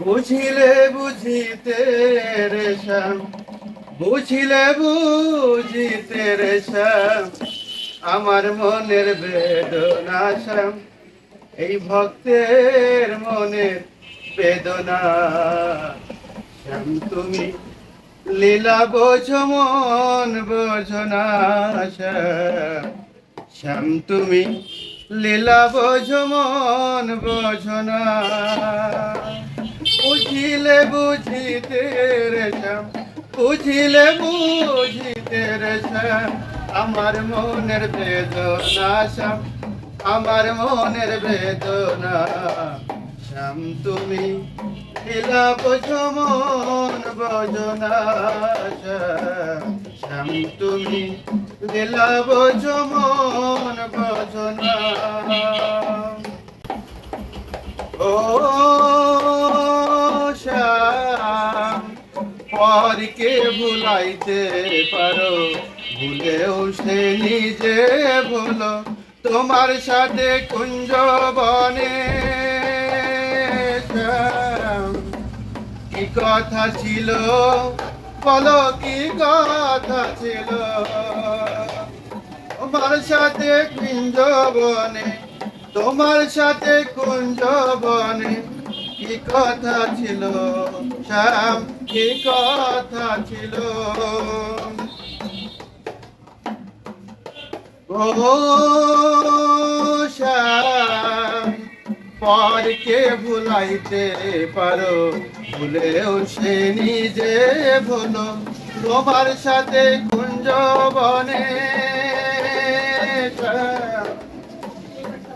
বুঝিলে বুঝিতে রে শ্যাম বুঝিলে বুঝিতে রে শ্যাম আমার মনের বেদনা শ্যাম। এই ভক্তের মনের বেদনা শ্যাম, তুমি লীলা বোঝো, মন বোঝো না শ্যাম, তুমি লীলা বোঝো, মন বোঝো না। বুঝিলে বুঝিতে রে শ্যাম বুঝিলে বুঝিতে রে শ্যাম আমার মনের বেদনা শ্যাম, আমার মনের বেদনা শ্যাম। তুমি লীলা বোঝো মন বোঝো না শ্যাম, তুমি লীলা বোঝো মন বোঝো না ও পরকে ভুলাইতে পারো, ভুলেও সে নিজে ভুলো। তোমার সাথে কুঞ্জ বনে কি কথা ছিল? বলো, কি কথা ছিল? তোমার সাথে কুঞ্জ বনে তোমার সাথে কুঞ্জ বনে কি কথা ছিল? শ্যাম, কি কথা ছিল? ও শ্যাম, পরকে ভুলাইতে পারো, ভুলেও সে নিজে ভুলো। তোমার সাথে কুঞ্জ বনে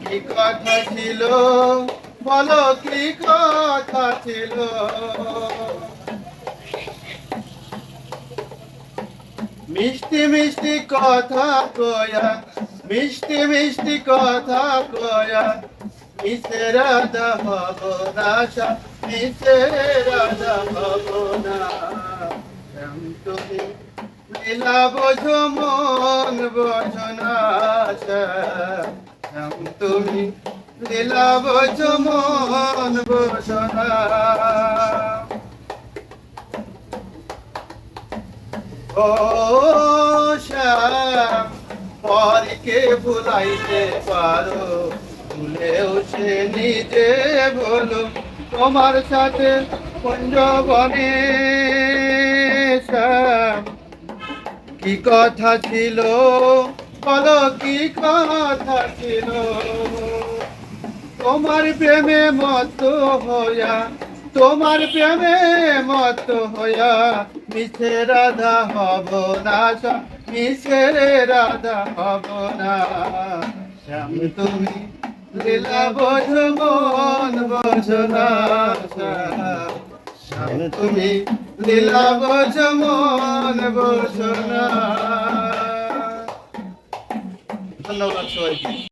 কি কথা ছিল? বলো কি কথা ছিল? মিষ্টি মিষ্টি কথা কয়া, মিষ্টি মিষ্টি কথা কয়া মিশে রাধা হব না সা- মিশে রাধা হব না তুমি লীলা বোঝো, মন বোঝো না শ্যাম শ্যাম তুমি ও পরকে ভুলাইতে পারো, ভুলেও সে নিজে বলো তোমার সাথে কুঞ্জবনে কি কথা ছিল? বলো কি কথা ছিল? তোমার প্রেমে মত হইয়া, তোমার প্রেমে মত হইয়া, মিছে রাধা হব না মিছে রাধা হব না শ্যাম, তুমি লীলা বোঝ মন, বোঝ না শ্যাম। শ্যাম, তুমি লীলা বোঝ মন, বোঝ না ধন্যবাদ সবাইকে